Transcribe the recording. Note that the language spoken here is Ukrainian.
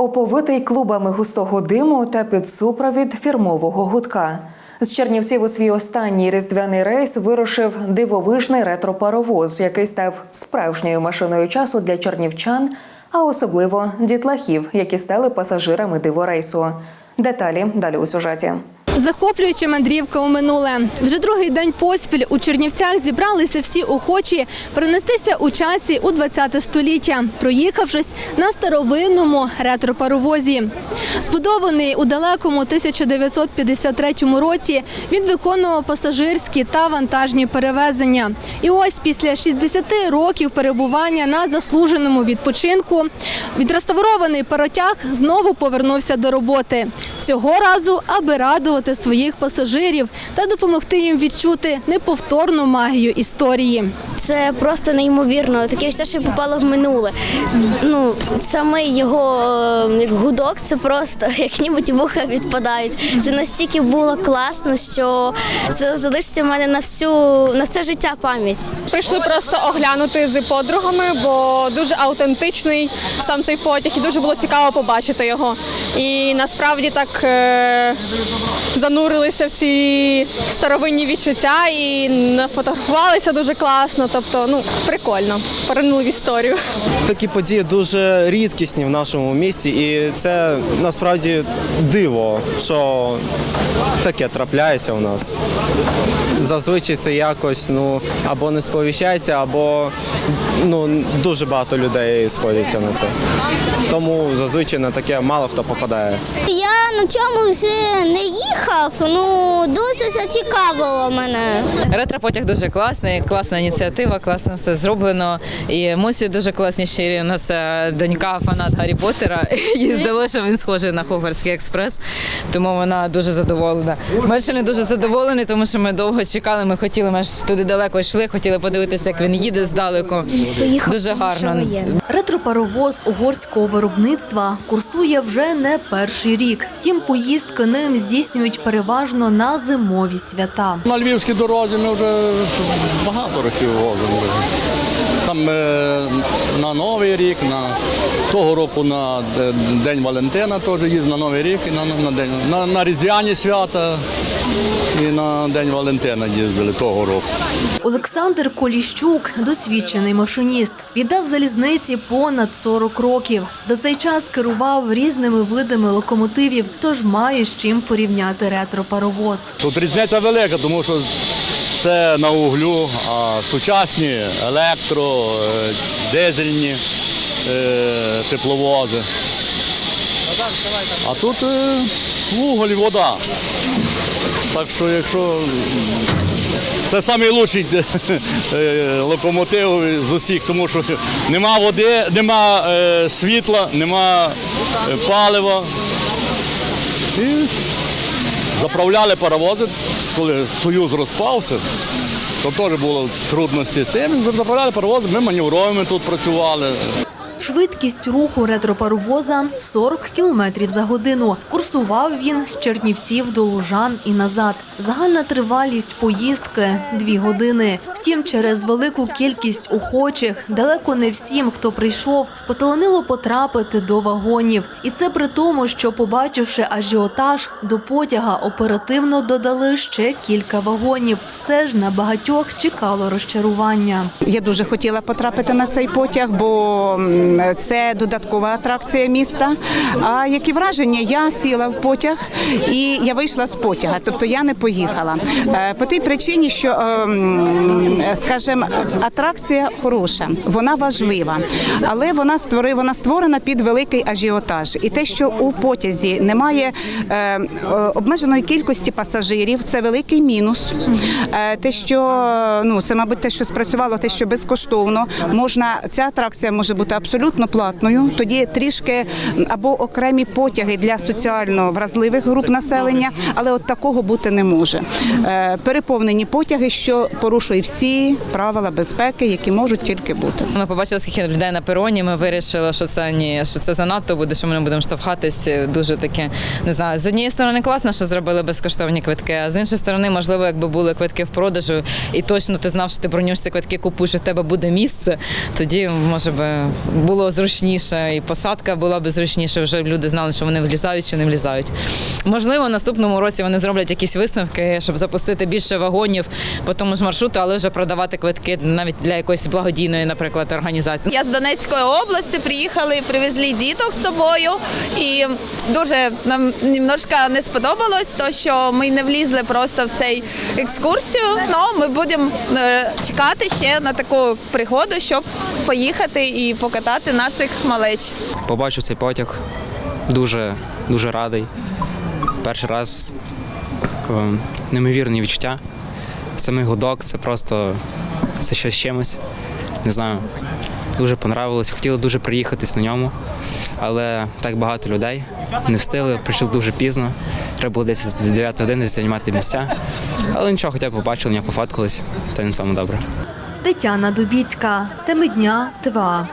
Оповитий клубами густого диму та під супровід фірмового гудка. З Чернівців у свій останній різдвяний рейс вирушив дивовижний ретро-паровоз, який став справжньою машиною часу для чернівчан, а особливо дітлахів, які стали пасажирами диворейсу. Деталі далі у сюжеті. Захоплююча мандрівка у минуле. Вже другий день поспіль у Чернівцях зібралися всі охочі перенестися у часі у 20 століття, проїхавшись на старовинному ретро-паровозі. Збудований у далекому 1953 році, він виконував пасажирські та вантажні перевезення. І ось після 60 років перебування на заслуженому відпочинку відреставрований паротяг знову повернувся до роботи. Цього разу, аби радувати своїх пасажирів та допомогти їм відчути неповторну магію історії. Це просто неймовірно. Таке все, що попало в минуле. Ну саме його е, як гудок, це просто як ніби вуха відпадають. Це настільки було класно, що це залишиться в мене на всю на все життя пам'ять. Прийшли просто оглянути з подругами, бо дуже аутентичний сам цей потяг, і дуже було цікаво побачити його. І насправді так е, занурилися в ці старовинні відчуття і нафотографувалися дуже класно. Тобто, ну прикольно, поринули в історію. Такі події дуже рідкісні в нашому місті, і це насправді диво, що таке трапляється у нас. Зазвичай це якось ну або не сповіщається, або ну дуже багато людей сходяться на це. Тому зазвичай на таке мало хто попадає. Я на цьому все не їхав, ну дуже зацікавило мене. Ретропотяг дуже класний, класна ініціатива, класно все зроблено. І емоції дуже класні щирі. У нас е, донька фанат Гаррі Поттера. Їй здалося, що він схожий на Хогвартський експрес, тому вона дуже задоволена. Ми ще не дуже задоволені, тому що ми довго чекали. Ми хотіли, ми ж туди далеко йшли, хотіли подивитися, як він їде здалеку. Дуже гарно. Ретропаровоз угорського виробництва курсує вже не перший рік. Втім, поїздки ним здійснюють переважно на зимові свята. На львівській дорозі ми вже багато років возимо. Там е, на Новий рік, на того року на День Валентина теж їздив на Новий рік і на, на, день, на, на Різдвяні свята і на День Валентина їздили того року. Олександр Коліщук, досвідчений машиніст, віддав залізниці понад 40 років. За цей час керував різними видами локомотивів, тож має з чим порівняти ретропаровоз. Тут різниця велика, тому що це на углю, а сучасні електро, е, дизельні е, тепловози. А тут е, вуголь і вода. Так що якщо це найкращий локомотив з усіх, тому що нема води, нема світла, нема палива. Заправляли паровози, коли Союз розпався, то теж було трудності з цим. Заправляли паровози, ми маневровими тут працювали. Швидкість руху ретропаровоза 40 кілометрів за годину. Курсував він з Чернівців до Лужан і назад. Загальна тривалість поїздки – дві години. Втім, через велику кількість охочих, далеко не всім, хто прийшов, поталанило потрапити до вагонів. І це при тому, що, побачивши ажіотаж, до потяга оперативно додали ще кілька вагонів. Все ж на багатьох чекало розчарування. Я дуже хотіла потрапити на цей потяг, бо це додаткова атракція міста. А які враження? Я сіла в потяг і я вийшла з потяга, тобто я не поїхала. Е, По тій причині, що, е, скажімо, атракція хороша, вона важлива, але вона створив, вона створена під великий ажіотаж. І те, що у потязі немає е, е, обмеженої кількості пасажирів, це великий мінус. Е, Те, що ну це, мабуть, те, що спрацювало, те, що безкоштовно можна, ця атракція може бути абсолютно платною. Тоді трішки або окремі потяги для соціально вразливих груп населення, але от такого бути не може. Е, Переповнені потяги, що порушує всі всі правила безпеки, які можуть тільки бути. Ми побачили, скільки людей на пероні. Ми вирішили, що це ні, що це занадто буде, що ми не будемо штовхатись. Дуже таке не знаю. З однієї сторони класно, що зробили безкоштовні квитки, а з іншої сторони, можливо, якби були квитки в продажу, і точно ти знав, що ти бронюєш ці квитки, купуєш, і в тебе буде місце. Тоді може би було зручніше, і посадка була б зручніше. Вже люди знали, що вони влізають чи не влізають. Можливо, в наступному році вони зроблять якісь висновки, щоб запустити більше вагонів по тому ж маршруту, але вже продавати квитки навіть для якоїсь благодійної, наприклад, організації. Я з Донецької області приїхали, привезли діток з собою, і дуже нам немножко не сподобалось, то що ми не влізли просто в цей екскурсію. Ну ми будемо е, чекати ще на таку пригоду, щоб поїхати і покатати наших малеч. побачив цей потяг. Дуже, дуже радий. Перший раз ем, неймовірні відчуття. Самий гудок це просто це щось чимось. Не знаю. Дуже понравилось. Хотіли дуже приїхатись на ньому, але так багато людей не встигли, прийшли дуже пізно. Треба було десь з 9 години займати місця. Але нічого, хоча б побачили, не пофоткались, та на цьому добре. Тетяна Дубіцька. Теми дня ТВА.